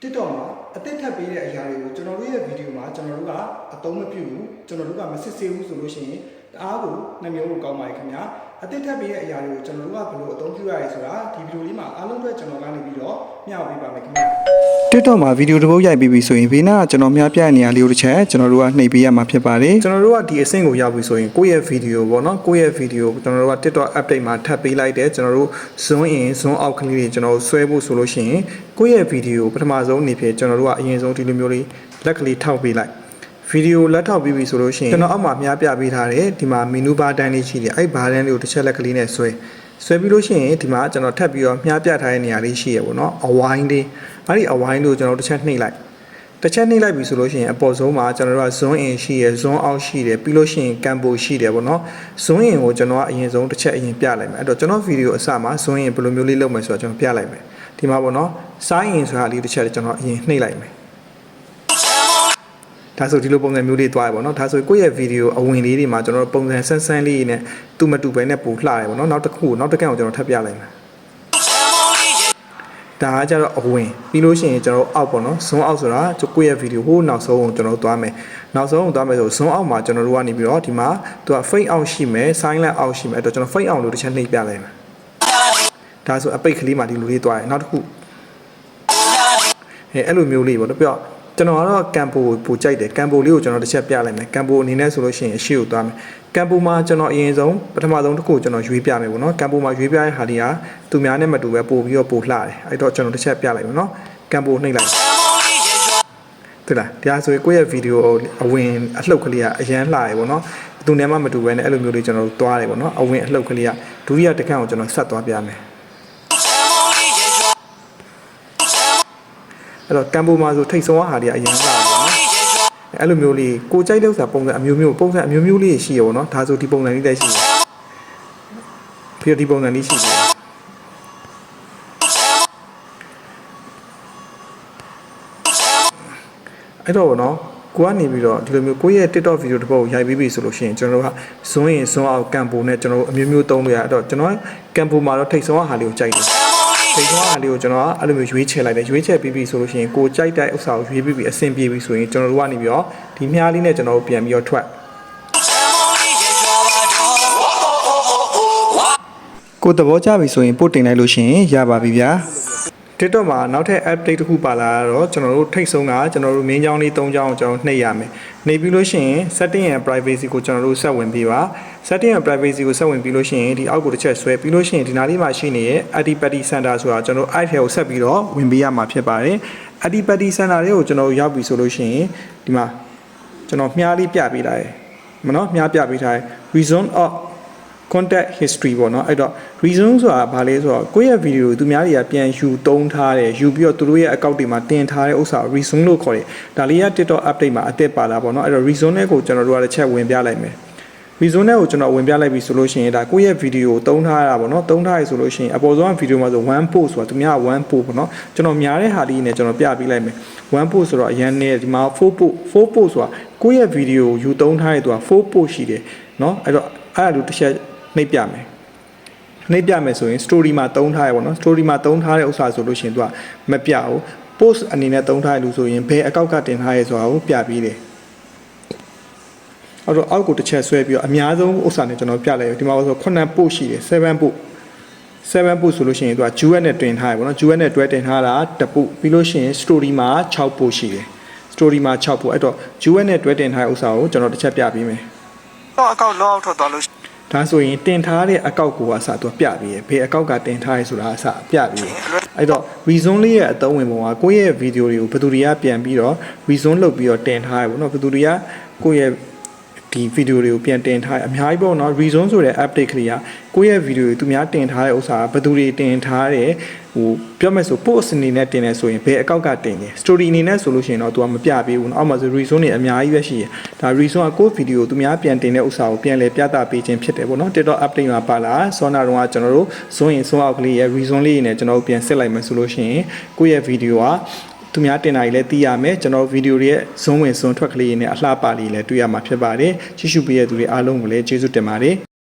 TikTok မှာအသစ်ထပ်ပေးတဲ့အရာတွေကိုကျွန်တော်တို့ရဲ့ဗီဒီယိုမှာကျွန်တော်တို့ကအသုံးမပြုဘူးကျွန်တော်တို့ကမစစ်ဆေးဘူးဆိုလို့ရှိရင်တအားကိုနှမျိုးကိုကောင်းပါရဲ့ခင်ဗျာ အသစ်ထပ်ပေးတဲ့အရာတွေကိုကျွန်တော်တို့ကဘယ်လိုအသုံးပြုရလဲဆိုတာဒီဗီဒီယိုလေးမှာအားလုံးအတွက်ကျွန်တော်ကနေပြီးတော့မျှဝေပေးပါမယ်ခင်ဗျာ TikTok မှာဗီဒီယိုတစ်ပုဒ်ရိုက်ပြီးပြီဆိုရင်ဘေးနားကကျွန်တော်မျှပြတဲ့နေရာလေးကိုတစ်ချက်ကျွန်တော်တို့ကနှိပ်ပေးရမှာဖြစ်ပါတယ်ကျွန်တော်တို့ကဒီအဆင့်ကိုရောက်ပြီဆိုရင်ကိုယ့်ရဲ့ဗီဒီယိုပေါ့နော်ကိုယ့်ရဲ့ဗီဒီယိုကျွန်တော်တို့က TikTok update မှာထပ်ပေးလိုက်တယ်ကျွန်တော်တို့ zoom in zoom out ကလေးတွေကျွန်တော်တို့ဆွဲဖို့ဆိုလို့ရှိရင်ကိုယ့်ရဲ့ဗီဒီယိုပထမဆုံးအနေဖြင့်ကျွန်တော်တို့ကအရင်ဆုံးဒီလိုမျိုးလေးလက်ကလေးထောက်ပေးလိုက် ဗီဒီယိုလက်ထောက်ပြီးပြီဆိုလို့ရှိရင်ကျွန်တော်အောက်မှာမြားပြပေးထားတယ်ဒီမှာမီနူဘာတန်းလေးရှိတယ်အဲ့ဘာတန်းလေးကိုတစ်ချက်လက်ကလေးနဲ့ဆွဲဆွဲပြီးလို့ရှိရင်ဒီမှာကျွန်တော်ထပ်ပြီးတော့မြားပြထားတဲ့နေရာလေးရှိရပေါ့နော်အဝိုင်းလေးအဲ့ဒီအဝိုင်းလေးကိုကျွန်တော်တစ်ချက်နှိပ်လိုက်တစ်ချက်နှိပ်လိုက်ပြီဆိုလို့ရှိရင်အပေါ်ဆုံးမှာကျွန်တော်တို့က zone in ရှိရယ် zone out ရှိတယ်ပြီးလို့ရှိရင် campo ရှိတယ်ပေါ့နော် zone in ကိုကျွန်တော်ကအရင်ဆုံးတစ်ချက်အရင်ပြလိုက်မယ်အဲ့တော့ကျွန်တော်ဗီဒီယိုအစမှာ zone in ဘယ်လိုမျိုးလေးလုပ်မယ်ဆိုတော့ကျွန်တော်ပြလိုက်မယ်ဒီမှာပေါ့နော် sign in ဆိုတာလေးတစ်ချက်ကျွန်တော်အရင်နှိပ်လိုက်မယ် ဒါဆိုဒီလိုပုံစံမျိုးလေးသွားရပေါ့နော်ဒါဆိုကိုယ့်ရဲ့ဗီဒီယိုအဝင်လေးတွေမှာကျွန်တော်တို့ပုံစံဆန်းဆန်းလေးနဲ့တူမတူပဲနဲ့ပို့လှတယ်ပေါ့နော်နောက်တစ်ခုနောက်တစ်ကန်ကိုကျွန်တော်ထပ်ပြလိုက်မယ်ဒါကကြတော့အဝင်ပြီးလို့ရှိရင်ကျွန်တော်အောက်ပေါ့နော်ဇွန်အောက်ဆိုတာကျွန်ကိုယ့်ရဲ့ဗီဒီယိုဟိုနောက်ဆုံးကိုကျွန်တော်သွားမယ်နောက်ဆုံးကိုသွားမယ်ဆိုဇွန်အောက်မှာကျွန်တော်တို့ကနေပြီးတော့ဒီမှာသူက fade out ရှိမယ် silent out ရှိမယ်အဲ့တော့ကျွန်တော် fade out လို့တစ်ချက်နှိပ်ပြလိုက်မယ်ဒါဆိုအပိတ်ကလေးမှာဒီလိုလေးသွားရနောက်တစ်ခုအဲအဲ့လိုမျိုးလေးပေါ့နော်ပြီးတော့ ကျွန်တော်ကတော့ကမ်ပိုကိုပိုကြိုက်တယ်ကမ်ပိုလေးကိုကျွန်တော်တစ်ချက်ပြလိုက်မယ်ကမ်ပိုအနေနဲ့ဆိုလို့ရှိရင်အရှိကိုသွားမယ်ကမ်ပိုမှာကျွန်တော်အရင်ဆုံးပထမဆုံးတစ်ခုကျွန်တော်ရွေးပြမယ်ပေါ့နော်ကမ်ပိုမှာရွေးပြတဲ့ဟာတွေကသူများနဲ့မတူပဲပို့ပြီးတော့ပို့လှတယ်အဲ့တော့ကျွန်တော်တစ်ချက်ပြလိုက်မယ်နော်ကမ်ပိုနှိပ်လိုက်对လားတရားဆိုရင်ကိုယ့်ရဲ့ဗီဒီယိုအဝင်အလှုပ်ကလေးကအရန်လှရယ်ပေါ့နော်သူနဲ့မှမတူပဲနဲ့အဲ့လိုမျိုးလေးကျွန်တော်တို့သွားတယ်ပေါ့နော်အဝင်အလှုပ်ကလေးကဒုတိယတစ်ခါကိုကျွန်တော်ဆက်သွားပြမယ် အဲ့တော့ကမ်ပိုမှာဆိုထိတ်ဆုံးဟာတွေကအရန်လှတယ်ပေါ့နော်အဲ့လိုမျိုးလေးကိုကြိုက်တဲ့ဥစ္စာပုံစံအမျိုးမျိုးပုံစံအမျိုးမျိုးလေးရှိရပေါ့နော်ဒါဆိုဒီပုံစံလေးတက်ရှိတယ်ပြီးတော့ဒီပုံစံလေးရှိတယ်အဲ့တော့ဗောနော်ကိုကနေပြီးတော့ဒီလိုမျိုးကိုယ့်ရဲ့ TikTok ဗီဒီယိုတစ်ပုဒ်ကိုရိုက်ပြီးပြီဆိုလို့ရှိရင်ကျွန်တော်တို့ကဇွန်းရင်ဇွန်းအောင်ကမ်ပိုနဲ့ကျွန်တော်တို့အမျိုးမျိုးသုံးလို့ရအဲ့တော့ကျွန်တော်ကမ်ပိုမှာတော့ထိတ်ဆုံးဟာလေးကိုကြိုက်တယ် ထိတ်ဆုံးဟာလေးကိုကျွန်တော်ကအဲ့လိုမျိုးရွေးချယ်လိုက်တယ်ရွေးချယ်ပြီးပြီဆိုလို့ရှိရင်ကိုကြိုက်တဲ့ဥစ္စာကိုရွေးပြီးပြီအဆင်ပြေပြီဆိုရင်ကျွန်တော်တို့ကနေပြီးတော့ဒီမြားလေးနဲ့ကျွန်တော်တို့ပြန်ပြီးတော့ထွက်ကိုသဘောကျပြီဆိုရင်ပို့တင်လိုက်လို့ရှိရင်ရပါပြီဗျာ TikTok မှာနောက်ထပ် update တစ်ခုပါလာတော့ကျွန်တော်တို့ထိတ်ဆုံးကကျွန်တော်တို့မင်းချောင်းလေး၃ချောင်းကျွန်တော်နှိပ်ရမယ်။နှိပ်ပြီးလို့ရှိရင် setting and privacy ကိုကျွန်တော်တို့ဆက်ဝင်ပြီးပါ။ setting and privacy ကိုဆက်ဝင်ပြီးလို့ရှိရင်ဒီအောက်ကိုတစ်ချက်ဆွဲပြီးလို့ရှိရင်ဒီနားလေးမှာရှိနေတဲ့ Adipati Center ဆိုတာကျွန်တော်တို့ item ကိုဆက်ပြီးတော့ဝင်ပေးရမှာဖြစ်ပါတယ်။ Adipati Center လေးကိုကျွန်တော်တို့ရောက်ပြီဆိုလို့ရှိရင်ဒီမှာကျွန်တော်မြားလေးပြပေးထားတယ်။မနော်မြားပြပေးထားတယ် reason of contact history ပေါ့နော်အဲ့တော့ reason ဆိုတာဘာလဲဆိုတော့ကိုယ့်ရဲ့ video ကိုသူများတွေကပြန်ယူသုံးထားတယ်ယူပြီးတော့သူတို့ရဲ့ account တွေမှာတင်ထားတဲ့ဥစ္စာကို reason လို့ခေါ်တယ်ဒါလေးက TikTok update မှာအသစ်ပါလာပေါ့နော်အဲ့တော့ reason နဲ့ကိုကျွန်တော်တို့ကတစ်ချက်ဝင်ပြလိုက်မယ် reason နဲ့ကိုကျွန်တော်ဝင်ပြလိုက်ပြီဆိုလို့ရှိရင်ဒါကိုယ့်ရဲ့ video ကိုတုံးထားရတာပေါ့နော်တုံးထားရဆိုလို့ရှိရင်အပေါ်ဆုံးက video မှာဆို1 post ဆိုတာသူများက1 post ပေါ့နော်ကျွန်တော်များတဲ့ဟာလေးနဲ့ကျွန်တော်ပြပေးလိုက်မယ်1 post ဆိုတော့အရင်နဲ့ဒီမှာ4 post 4 post ဆိုတာကိုယ့်ရဲ့ video ကိုယူတုံးထားရတဲ့သူက4 post ရှိတယ်နော်အဲ့တော့အဲ့ဒါလိုတစ်ချက် နှိပ်ပြမယ်နှိပ်ပြမယ်ဆိုရင် story မှာတုံးထားရပေါ့နော် story မှာတုံးထားတဲ့ဥစ္စာဆိုလို့ရှိရင်သူကမပြဘူး post အနေနဲ့တုံးထားရလို့ဆိုရင်ဘယ်အကောက်ကတင်ထားရဲဆိုတာကိုပြပေးတယ်အဲ့တော့အောက်ကိုတစ်ချက်ဆွဲပြီးတော့အများဆုံးဥစ္စာနဲ့ကျွန်တော်ပြလိုက်ရဒီမှာဆို9 post ရှိတယ်7 post 7 post ဆိုလို့ရှိရင်သူက duet နဲ့တွင်ထားရပေါ့နော် duet နဲ့တွဲတင်ထားတာတပုပြီးလို့ရှိရင် story မှာ6 post ရှိတယ် story မှာ6 post အဲ့တော့ duet နဲ့တွဲတင်ထားတဲ့ဥစ္စာကိုကျွန်တော်တစ်ချက်ပြပေးမယ်တော့အကောင့်လောအောင်ထွက်သွားလို့ရှိ ဒါဆိုရင်တင်ထားတဲ့အကောက်ကိုအစသူပြပြီးရယ်ဘယ်အကောက်ကတင်ထားရဲဆိုတာအစပြပြီးရယ်အဲ့တော့ reason လေးရဲ့အသုံးဝင်ပုံကကိုယ့်ရဲ့ video တွေကိုဘယ်သူတွေကပြန်ပြီးတော့ reason လုပ်ပြီးတော့တင်ထားရပေါ့နော်ဘယ်သူတွေကကိုယ့်ရဲ့ ဒီဗီဒီယိုတွေကိုပြန်တင်ထားအများကြီးပေါ့နော် reason ဆိုတဲ့ update ကလေးကကိုယ့်ရဲ့ဗီဒီယိုတွေသူများတင်ထားတဲ့ဥစ္စာဘယ်သူတွေတင်ထားတယ်ဟိုပြောမယ်ဆို post အနေနဲ့တင်တယ်ဆိုရင်ဘယ်အကောက်ကတင်တယ် story အနေနဲ့ဆိုလို့ရှိရင်တော့ तू ကမပြပေးဘူးနော်အောက်မှာဆို reason တွေအများကြီးပဲရှိတယ်ဒါ reason ကကိုယ့်ဗီဒီယိုသူများပြန်တင်တဲ့ဥစ္စာကိုပြန်လဲပြသပေးခြင်းဖြစ်တယ်ပေါ့နော် TikTok update မှာပါလာဆောနာတော့ကျွန်တော်တို့ဇွန်ရင်ဇွန်အောက်ကလေးရဲ့ reason လေးတွေနဲ့ကျွန်တော်တို့ပြန်စစ်လိုက်မယ်ဆိုလို့ရှိရင်ကိုယ့်ရဲ့ဗီဒီယိုက သူများတင်တာကြီးလည်းသိရမယ်ကျွန်တော်ဗီဒီယိုတွေရဲ့ဇွန်းဝင်ဇွန်းထွက်ကလေးနဲ့အလှပလေးလည်းတွေ့ရမှာဖြစ်ပါတယ်ကြည့်ရှုပေးတဲ့သူတွေအားလုံးကိုလည်းကျေးဇူးတင်ပါတယ်